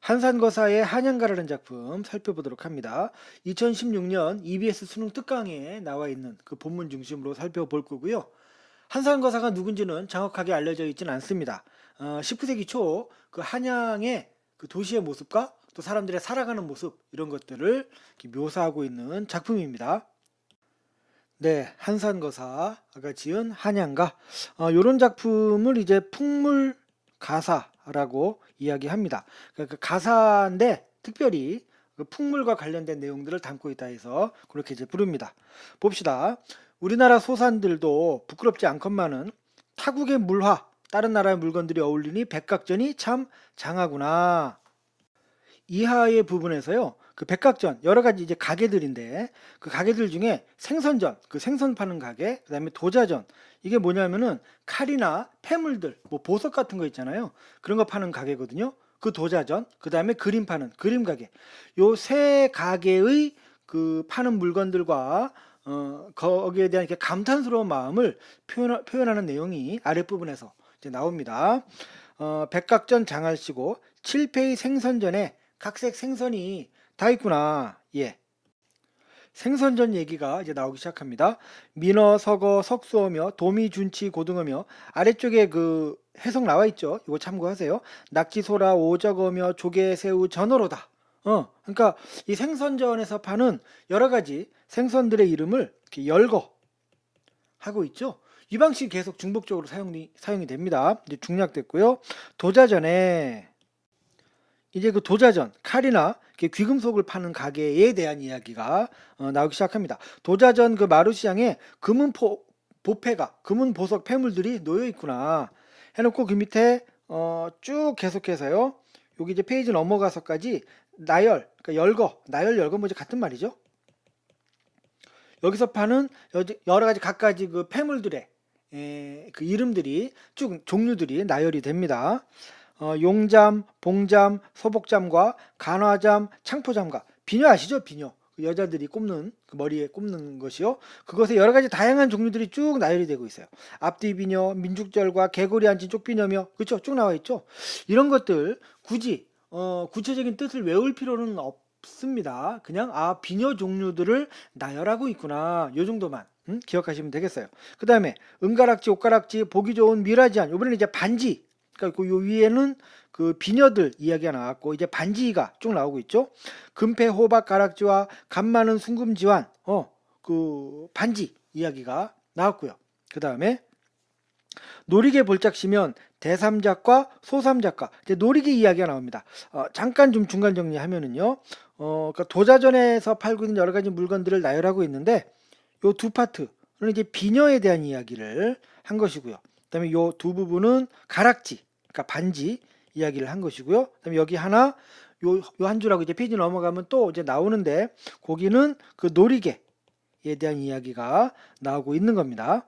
한산거사의 한양가라는 작품 살펴보도록 합니다. 2016년 EBS 수능 특강에 나와 있는 그 본문 중심으로 살펴볼 거고요. 한산거사가 누군지는 정확하게 알려져 있지는 않습니다. 어, 19세기 초 그 한양의 그 도시의 모습과 또 사람들의 살아가는 모습 이런 것들을 묘사하고 있는 작품입니다. 네, 한산거사가 지은 한양가 어, 이런 작품을 이제 풍물 가사 라고 이야기합니다. 그, 그 가사인데 특별히 그 풍물과 관련된 내용들을 담고 있다 해서 그렇게 이제 부릅니다. 봅시다. 우리나라 소산들도 부끄럽지 않건만은 타국의 물화, 다른 나라의 물건들이 어울리니 백각전이 참 장하구나. 이하의 부분에서요. 그 백각전 여러 가지 이제 가게들인데 그 가게들 중에 생선전 그 생선 파는 가게 그다음에 도자전. 이게 뭐냐면은 칼이나 폐물들 뭐 보석 같은 거 있잖아요. 그런 거 파는 가게거든요. 그 도자전 그다음에 그림 파는 그림 가게. 요 세 가게의 그 파는 물건들과 어 거기에 대한 이렇게 감탄스러운 마음을 표현, 표현하는 내용이 아랫부분에서 이제 나옵니다. 어 백각전 장알시고 칠패의 생선전에 각색 생선이 다 있구나. 예. 생선전 얘기가 이제 나오기 시작합니다. 민어, 석어, 석수어며 도미, 준치, 고등어며 아래쪽에 그 해석 나와 있죠. 이거 참고하세요. 낙지, 소라, 오적어며 조개, 새우, 전어로다. 어, 그러니까 이 생선전에서 파는 여러 가지 생선들의 이름을 이렇게 열거 하고 있죠. 이 방식이 계속 중복적으로 사용이, 사용이 됩니다. 이제 중략됐고요. 도자전에 이제 그 도자전, 칼이나 귀금속을 파는 가게에 대한 이야기가 어, 나오기 시작합니다. 도자전 그 마루시장에 금은 포, 보패가 금은 보석 폐물들이 놓여 있구나 해놓고 그 밑에 어, 쭉 계속해서요. 여기 이제 페이지 넘어가서까지 나열, 그러니까 열거, 나열 열거 뭐지 같은 말이죠. 여기서 파는 여- 여러 가지 각가지 그 폐물들의 에, 그 이름들이 쭉 종류들이 나열이 됩니다. 어, 용잠, 봉잠, 소복잠과 간화잠, 창포잠과 비녀 아시죠? 비녀. 그 여자들이 꼽는 그 머리에 꼽는 것이요. 그것에 여러 가지 다양한 종류들이 쭉 나열이 되고 있어요. 앞뒤 비녀, 민죽절과 개구리 앉은 쪽비녀며 그렇죠? 쭉 나와 있죠. 이런 것들 굳이 어, 구체적인 뜻을 외울 필요는 없습니다. 그냥 아 비녀 종류들을 나열하고 있구나. 요 정도만 음? 기억하시면 되겠어요. 그 다음에 은가락지, 옷가락지, 보기 좋은 미라지안. 이번에는 이제 반지 그러니까 그요 위에는 그 비녀들 이야기가 나왔고 이제 반지가 쭉 나오고 있죠. 금패 호박 가락지와 간 많은 순금지환 어그 반지 이야기가 나왔고요. 그 다음에 놀이개 볼짝시면 대삼작과 소삼작과 이제 놀이개 이야기가 나옵니다. 어, 잠깐 좀 중간 정리하면은요. 어, 그러니까 도자전에서 팔고 있는 여러 가지 물건들을 나열하고 있는데 요 두 파트는 이제 비녀에 대한 이야기를 한 것이고요. 그다음에 요 두 부분은 가락지, 그러니까 반지 이야기를 한 것이고요. 그다음에 여기 하나 요요한 줄하고 이제 페이지 넘어가면 또 이제 나오는데 거기는 그 놀이개에 대한 이야기가 나오고 있는 겁니다.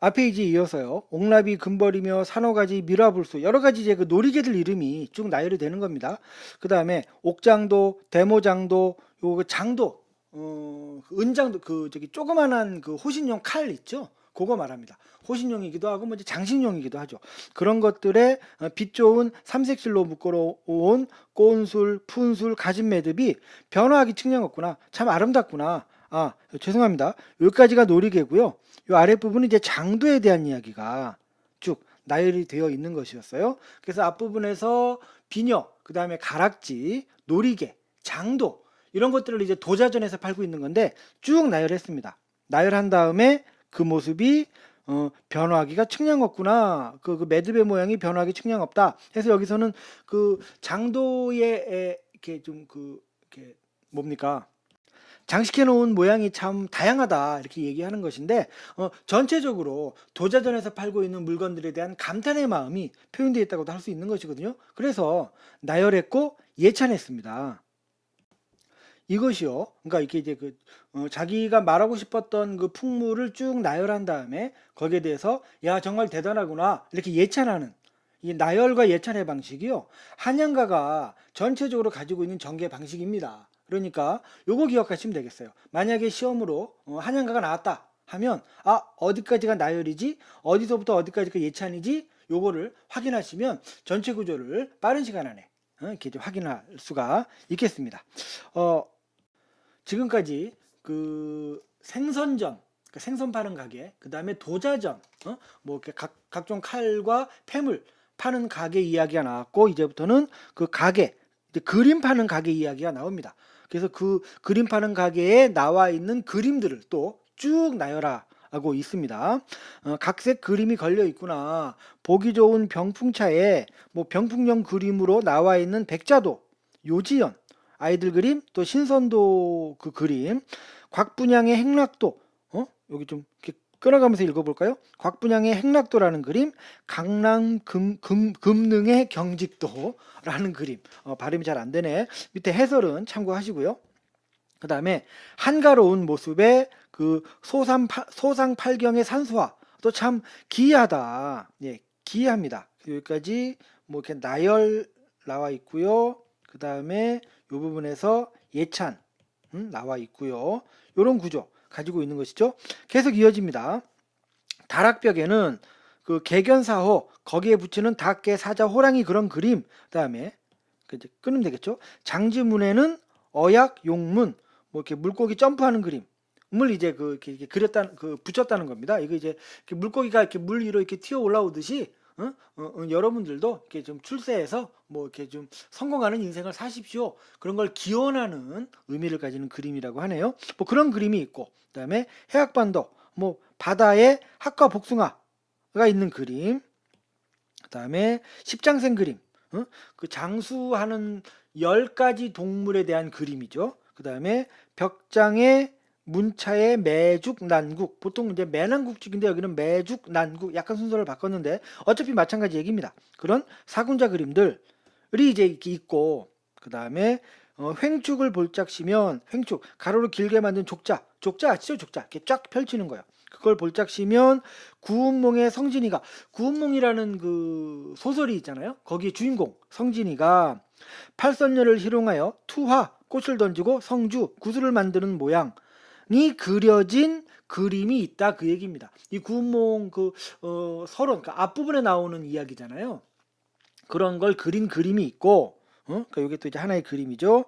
앞에 이제 이어서요. 옥나비 금벌이며 산호가지 미라불수 여러 가지 이제 그 놀이개들 이름이 쭉 나열이 되는 겁니다. 그 다음에 옥장도, 대모장도, 요그 장도, 어, 그 은장도 그 저기 조그만한 그 호신용 칼 있죠. 그거 말합니다. 호신용이기도 하고 뭐 이제 장식용이기도 하죠. 그런 것들에 어, 빛 좋은 삼색실로 묶어놓은 꼰술, 푼술, 가진 매듭이 변화하기 측량없구나. 참 아름답구나. 아 죄송합니다. 여기까지가 놀이개고요. 요 아랫부분은 이제 장도에 대한 이야기가 쭉 나열이 되어 있는 것이었어요. 그래서 앞부분에서 비녀, 그 다음에 가락지, 놀이개, 장도 이런 것들을 이제 도자전에서 팔고 있는 건데 쭉 나열했습니다. 나열한 다음에 그 모습이 어, 변화하기가 측량없구나. 그, 그 매듭의 모양이 변화하기 측량없다. 해서 여기서는 그 장도의 에, 이렇게 좀 그 이렇게 뭡니까? 장식해 놓은 모양이 참 다양하다 이렇게 얘기하는 것인데 어, 전체적으로 도자전에서 팔고 있는 물건들에 대한 감탄의 마음이 표현되어 있다고도 할 수 있는 것이거든요. 그래서 나열했고 예찬했습니다. 이것이요. 그러니까 이렇게 이제 그 어, 자기가 말하고 싶었던 그 풍물을 쭉 나열한 다음에 거기에 대해서 야 정말 대단하구나 이렇게 예찬하는 이 나열과 예찬의 방식이요. 한양가가 전체적으로 가지고 있는 전개 방식입니다. 그러니까 요거 기억하시면 되겠어요. 만약에 시험으로 어, 한양가가 나왔다 하면 아 어디까지가 나열이지 어디서부터 어디까지가 예찬이지 요거를 확인하시면 전체 구조를 빠른 시간 안에 어, 이렇게 좀 확인할 수가 있겠습니다. 어, 지금까지 그 생선전, 그 생선 파는 가게, 그 다음에 도자전, 어? 뭐 이렇게 각, 각종 칼과 폐물 파는 가게 이야기가 나왔고 이제부터는 그 가게, 이제 그림 파는 가게 이야기가 나옵니다. 그래서 그 그림 파는 가게에 나와 있는 그림들을 또 쭉 나열하고 있습니다. 어, 각색 그림이 걸려 있구나. 보기 좋은 병풍차에 뭐 병풍용 그림으로 나와 있는 백자도, 요지연, 아이들 그림, 또 신선도 그 그림, 곽분양의 행락도, 어? 여기 좀 이렇게 끊어가면서 읽어볼까요? 곽분양의 행락도라는 그림, 강남 금, 금, 금능의 경직도라는 그림. 어, 발음이 잘 안 되네. 밑에 해설은 참고하시고요. 그 다음에 한가로운 모습의 그 소상, 소상 팔경의 산수화. 또 참 기이하다. 예, 기이합니다. 여기까지 뭐 이렇게 나열 나와 있고요. 그 다음에 이 부분에서 예찬 음, 나와 있고요. 이런 구조 가지고 있는 것이죠. 계속 이어집니다. 다락벽에는 그 개견사호 거기에 붙이는 닭개 사자 호랑이 그런 그림 그다음에 그 이제 끊으면 되겠죠. 장지문에는 어약 용문 뭐 이렇게 물고기 점프하는 그림 을 이제 그 이렇게, 이렇게 그렸다 그 붙였다는 겁니다. 이거 이제 물고기가 이렇게 물 위로 이렇게 튀어 올라오듯이 어? 어, 어, 여러분들도 이렇게 좀 출세해서 뭐 이렇게 좀 성공하는 인생을 사십시오. 그런 걸 기원하는 의미를 가지는 그림이라고 하네요. 뭐 그런 그림이 있고, 그 다음에 해학반도, 뭐 바다에 학과 복숭아가 있는 그림, 그 다음에 십장생 그림, 어? 그 장수하는 열 가지 동물에 대한 그림이죠. 그 다음에 벽장에 문차의 매죽 난국 보통 이제 매난국죽인데 여기는 매죽 난국 약간 순서를 바꿨는데 어차피 마찬가지 얘기입니다. 그런 사군자 그림들이 이제 이렇게 있고 그 다음에 어, 횡축을 볼짝시면 횡축 가로로 길게 만든 족자 족자 아시죠 족자 이렇게 쫙 펼치는 거예요. 그걸 볼짝시면 구운몽의 성진이가 구운몽이라는 그 소설이 있잖아요. 거기에 주인공 성진이가 팔선녀를 희롱하여 투화 꽃을 던지고 성주 구슬을 만드는 모양 이 그려진 그림이 있다 그 얘기입니다. 이 구운몽 그 어, 서론 그 앞부분에 나오는 이야기잖아요. 그런 걸 그린 그림이 있고 어? 그러니까 이게 또 이제 하나의 그림이죠.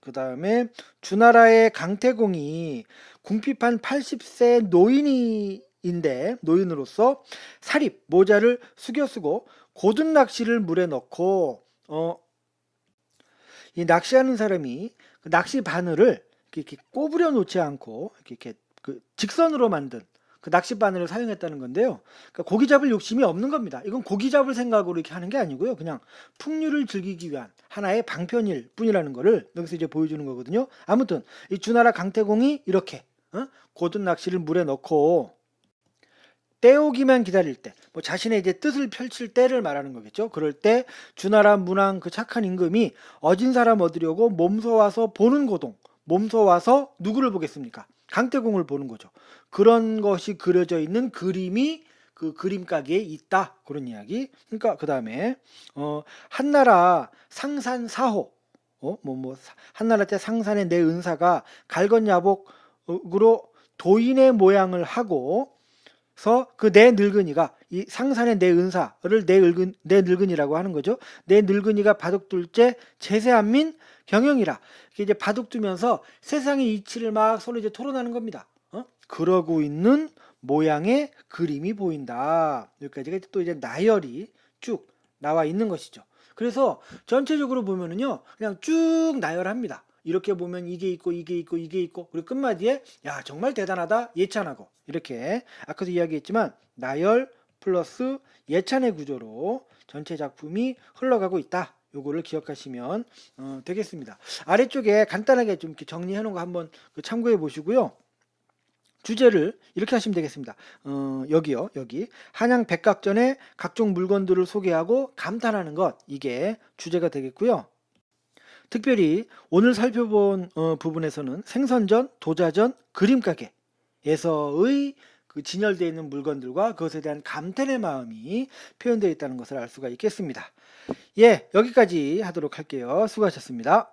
그 다음에 주나라의 강태공이 궁핍한 80세 노인이인데 노인으로서 사립 모자를 숙여 쓰고 고든 낚시를 물에 넣고 어, 이 낚시하는 사람이 그 낚시 바늘을 이렇게 꼬부려 놓지 않고 이렇게, 그 직선으로 만든 그 낚시 바늘을 사용했다는 건데요. 그러니까 고기 잡을 욕심이 없는 겁니다. 이건 고기 잡을 생각으로 이렇게 하는 게 아니고요. 그냥 풍류를 즐기기 위한 하나의 방편일 뿐이라는 거를 여기서 이제 보여주는 거거든요. 아무튼 이 주나라 강태공이 이렇게 어? 고든 낚시를 물에 넣고 떼오기만 기다릴 때, 뭐 자신의 이제 뜻을 펼칠 때를 말하는 거겠죠. 그럴 때 주나라 문왕 그 착한 임금이 어진 사람 얻으려고 몸소 와서 보는 고동, 몸소 와서 누구를 보겠습니까? 강태공을 보는 거죠. 그런 것이 그려져 있는 그림이 그 그림 가게에 있다 그런 이야기. 그러니까 그 다음에 어, 한나라 상산 사호, 어 뭐 뭐 한나라 때 상산의 내 은사가 갈건야복으로 도인의 모양을 하고 서 그 내 늙은이가 이 상산의 내 은사를 내 늙은 내 늙은이라고 하는 거죠. 내 늙은이가 바둑 둘째 제세한민 경영이라 이제 바둑 두면서 세상의 이치를 막 서로 이제 토론하는 겁니다. 어? 그러고 있는 모양의 그림이 보인다. 여기까지가 또 이제 나열이 쭉 나와 있는 것이죠. 그래서 전체적으로 보면은요, 그냥 쭉 나열합니다. 이렇게 보면 이게 있고 이게 있고 이게 있고 그리고 끝마디에 야 정말 대단하다 예찬하고 이렇게 아까도 이야기했지만 나열 플러스 예찬의 구조로 전체 작품이 흘러가고 있다. 요거를 기억하시면 어, 되겠습니다. 아래쪽에 간단하게 좀 이렇게 정리해 놓은 거 한번 그 참고해 보시고요. 주제를 이렇게 하시면 되겠습니다. 어, 여기요, 여기 한양 백각전의 각종 물건들을 소개하고 감탄하는 것 이게 주제가 되겠고요. 특별히 오늘 살펴본 어, 부분에서는 생선전, 도자전, 그림가게에서의 그 진열되어 있는 물건들과 그것에 대한 감탄의 마음이 표현되어 있다는 것을 알 수가 있겠습니다. 예, 여기까지 하도록 할게요. 수고하셨습니다.